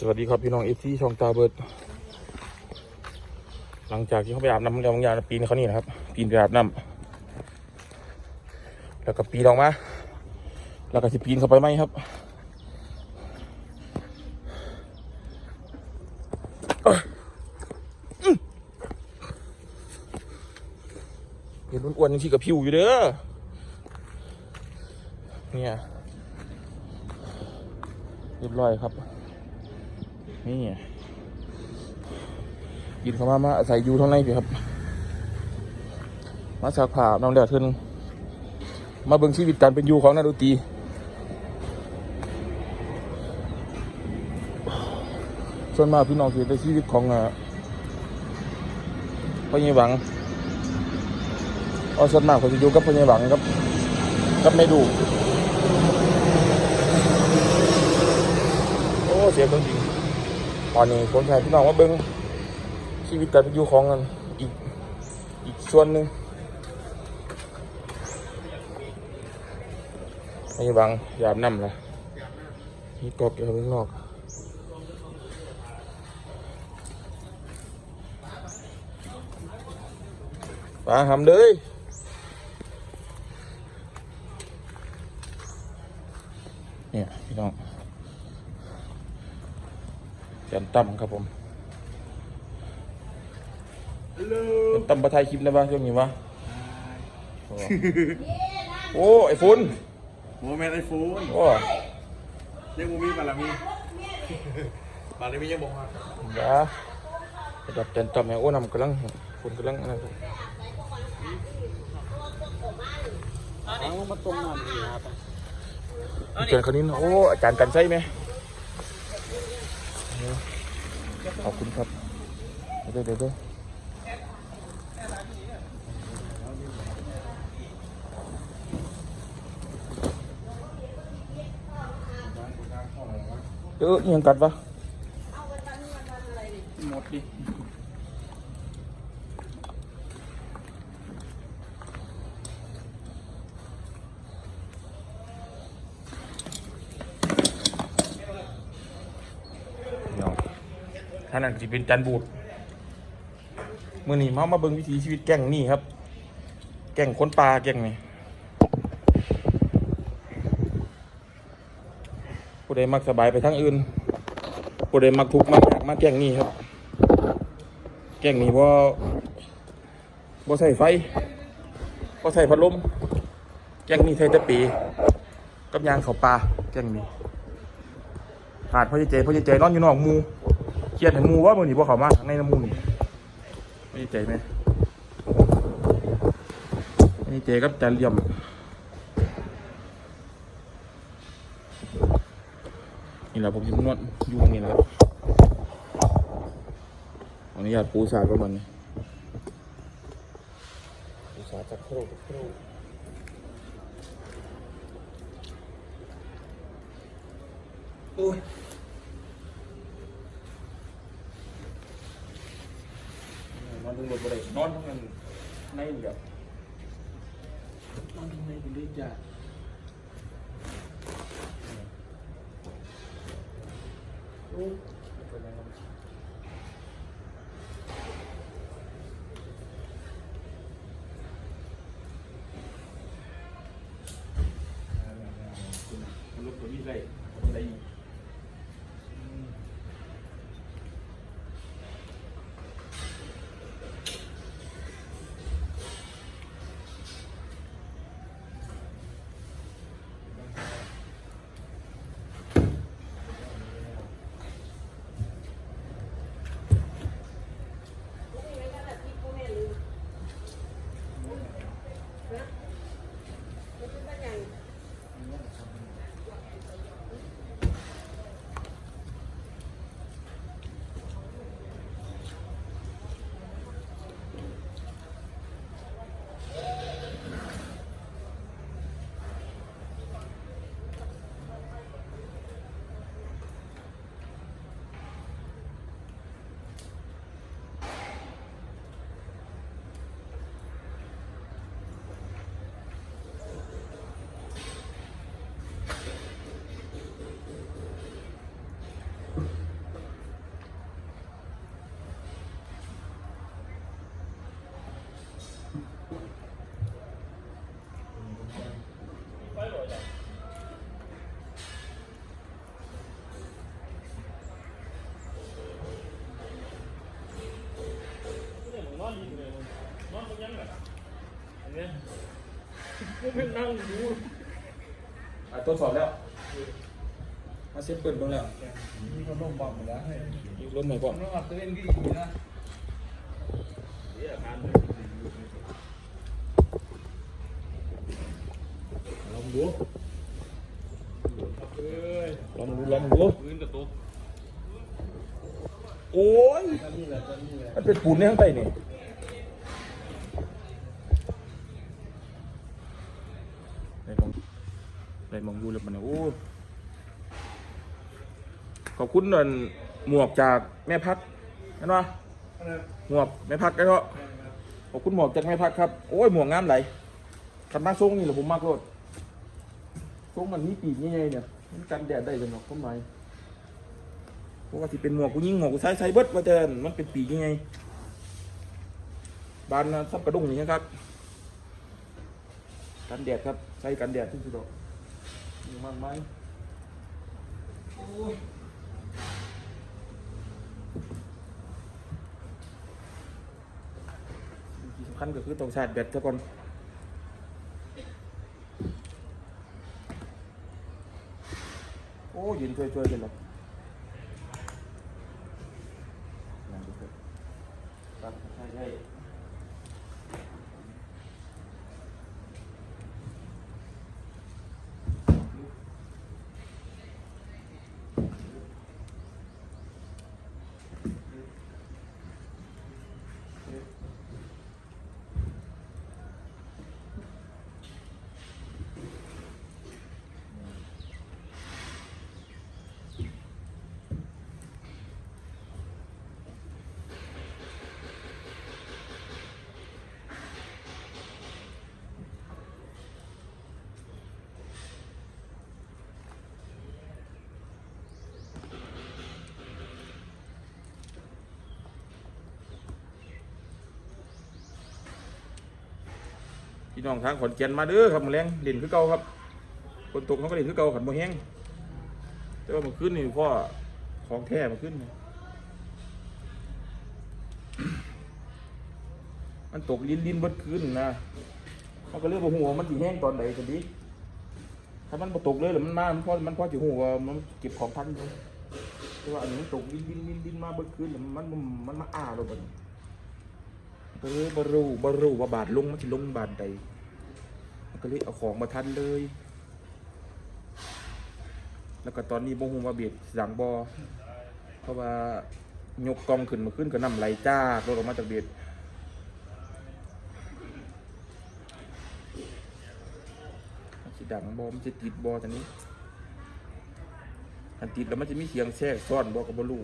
สวัสดีครับพี่น้องเอฟซีช่องตาเบิร์ดหลังจากที่เขาไปอาบน้ำแล้วบางอย่างปีนเขานี่นะครับ ปีนไปอาบน้ำแล้วก็ปีนออกมาแล้วก็สิปีนเข้าไปไหมครับเอ้ยอื้อเห็นอ้วนๆยังที่กับผิวอยู่เด้อเนี่ยเรียบร้อยครับ นี่กินเข้ามามาอาศัยอยู่เท่าไหร่พี่ครับ มาสักผ่าน้องเดียวเทินมาเบิ่งชีวิตการเป็นอยู่ของนักดนตรีส่วนมากพี่น้องคือในชีวิตของอ่าพ่อใหญ่หวังเอาส่วนมากเขาจะอยู่กับพญ่หวังครับกับไม่ดู โอ้ เสียเบิ่งจริ ตอนนี้คนไทยพี่น้องว่าเบิ้งชีวิตการเป็นอยู่ของกันอีกอีกส่วนหนึ่งไม่บังยามน้ำละนี่กอกอยู่ข้างนอกปลาหำเลยเนี่ยพี่น้อง เสียนตั้มครับผมเป็นตั้มประทายคลิปนะบ้าช่วงนี้วะโอ้ไอ้ฝุ่นโมเมนต์ไอโฟนโอ้ยังมูมีบารมีบารมียังบอกว่ายาระดับเสียนตั้มเนี่ยโอ้นำกำลังฝุ่นกำลังอะไรครับเอามาตรงน้ำดีครับเจอคนนี้นะโอ้อาจารย์กันใช่ไหม ขอบคุณครับเดี๋ยวเดี๋ยวเดี๋ยวเออยังกัดวะ หมดดิ เนาะ ท่านนั้นจะเป็นจันบูดมื่อนี้มามาเบิ่งวิถีชีวิตแก่งนี่ครับ แก่งค้นปลาแก่งนี่ผู้ใดมักสบายไปทางอื่นผู้ใดมักทุกข์มักอยากมาแก่งนี่ครับ แก่งนี่ว่าบ่ใส่ไฟบ่ใส่พัดลมแก่งนี่ใส่ต่ปี กับยางเขาปลาแก่งนี่ขาดพ่อเจพ่อเจนอนอยู่นอกหมู เครียดให้มูว่ามือนี่พวกเขามาในน้ำมูนี่พ่อเจไหมพ่เจกับจันเหลี่ยมนี่แหละผมจะนวดยู่งนี้นะครับขออนุญาตปูสาดประมาณนี้ปูสาดจักโครกจักโครกโอ้ย นอนถึงหมด บ่ได้นอนทั้งนั้นในเดียวนอนทำไมคุณได้จ้ามันลุกตัวนี้ได้ได้ กเป็นนั่งดูอะทดสอบแล้วมาเซ็ตเปิดเบ้างแล้วมีคนลงบอกหมดแล้วให้ยิงล้มหน่อยก่อนต้องอัดตัวเองดีนะเดี๋ยวอาการลองดูเอ้ยลองดูลองดูพื้นกระตุกโอ้ยนี่แหละนี่แหละมันเป็นปูนในข้างใต้นี่ได้มองได้มองดูแล้วมันนะโอ้ ขอบคุณนนหมวกจากแม่พักเห็นปะหมวกแม่พักได้เนาะขอบคุณหมวกจากแม่พักครับ โอ้ยหมวกงามไหลยคันมาทรงนี่แหละผมมากโลดทรงมันมีปีกใหญ่ๆเนี่ยมันกันแดดได้จังหรอกต้นไม้เพราะว่าที่เป็นหมวกกูยิ่งหมวกกูใช้ใช้เบิดว่าแต่มันเป็นปีกยังไงบานนะซับกระดุงอย่างเงี้ครับ กันแดดครับใช้กันแดดที่สุดดอกมีมากไหม ที่สำคัญก็คือต้องชาร์จแบตซะก่อนโอ้ยืนช่วยๆกันหรอกใช่ใช่ พี่น้องทางขอนแก่นมาเด้อครับมือแรงเด่นคือเก่าครับคนตกเขาก็เด่นคือเก่าขันบ่แห้งแต่ว่ามื่อคืนนี่พ่อของแท้มื่อคืนมันตกลิ้นลิ้นบิดคืนนะมันก็เรื่องบ่ฮู้ว่ามันสิแห้งตอนใดกันดิถ้ามันตกเลยหรือมันมามันพอมันพอสิฮู้ว่ามันเก็บของทันอยู่แต่ว่าอันนี้ตกลิ้นลิ้นลิ้นลิ้นมาบดคืนแล้วมันมันมันมาอ้าแล้วบัดนี้ ก็เลยบรูบรูว่าบาทลงมันจะลงบาทใดก็เลยเอาของมาทันเลย แล้วก็ตอนนี้บ่ฮู้ว่าเบียดสังบอเพราะว่ายกกองขึ้นมาขึ้นก็นำไหลจ้ารถออกมาจากเบียดสิดังบอมันจะติดบอตอนนี้อันติดแล้วมันจะมีเสียงแทรกซ้อนบอกกับบรู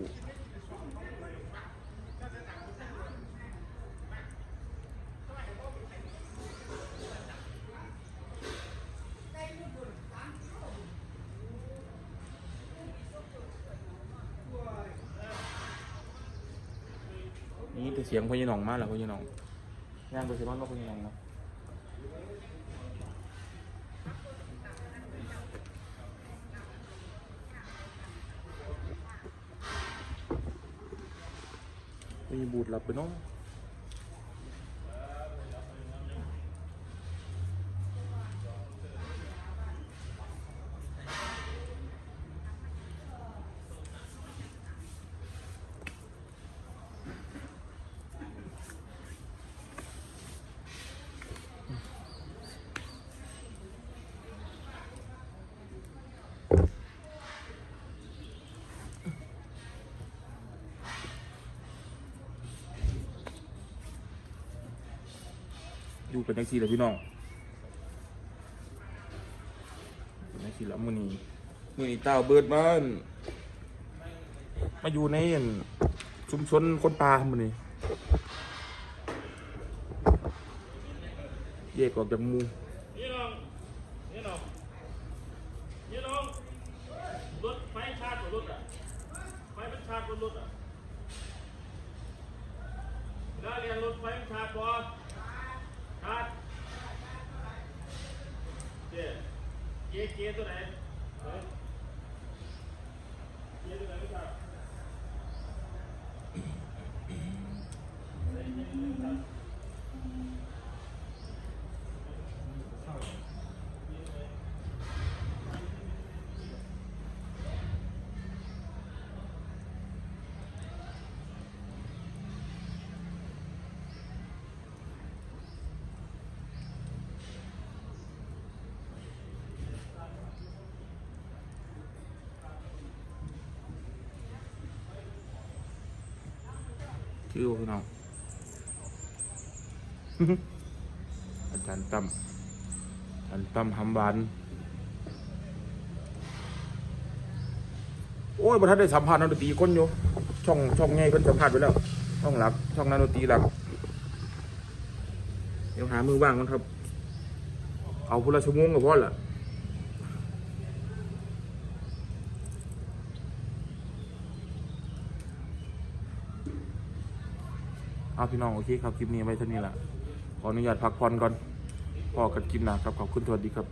เสียงพญาหนองมากแล้วพญาหนองย่างไปเสียมันก็พญาหนองเนาะมีบูดหลับไปเนาะ เป็นแท็กซี่เลยพี่น้องเป็นแท็กซี่แล้วมือนี้มือนี้เต้าเบิดบ้านมาอยู่ในชุมชนคนปลามือนี้แยกออกจากมูนี่น้องนี่น้องนี่น้องรถไฟชาร์จบนรถอะไฟมันชาร์จบนรถอะได้เรียนรถไฟมันชาร์จบ่ชาร์จ เจ๊เจ๊เจ๊ตัวไหนเฮ้ยเจ๊ตัวไหนไม่ชาร์จ คือว่าพี่น้อง อาจารย์ตั้มอาจารย์ตั้มหำบานโอ้ยบรทัดได้สัมภาษณ์นักดนตรีคนอยู่ช่องช่องไงเพิ่นสัมภาษณ์ไปแล้วช่องหลัก ช่องนักดนตรีหลัก เดี๋ยวหามือว่างกันครับ เอาพุละชั่วโมงก็พอละ เอาพี่น้องโอเคครับคลิปนี้ไว้เท่านี้แหละขออนุญาตพักผ่อนก่อนพอกันคลิปหนาครับขอบคุณสวัสดีครับ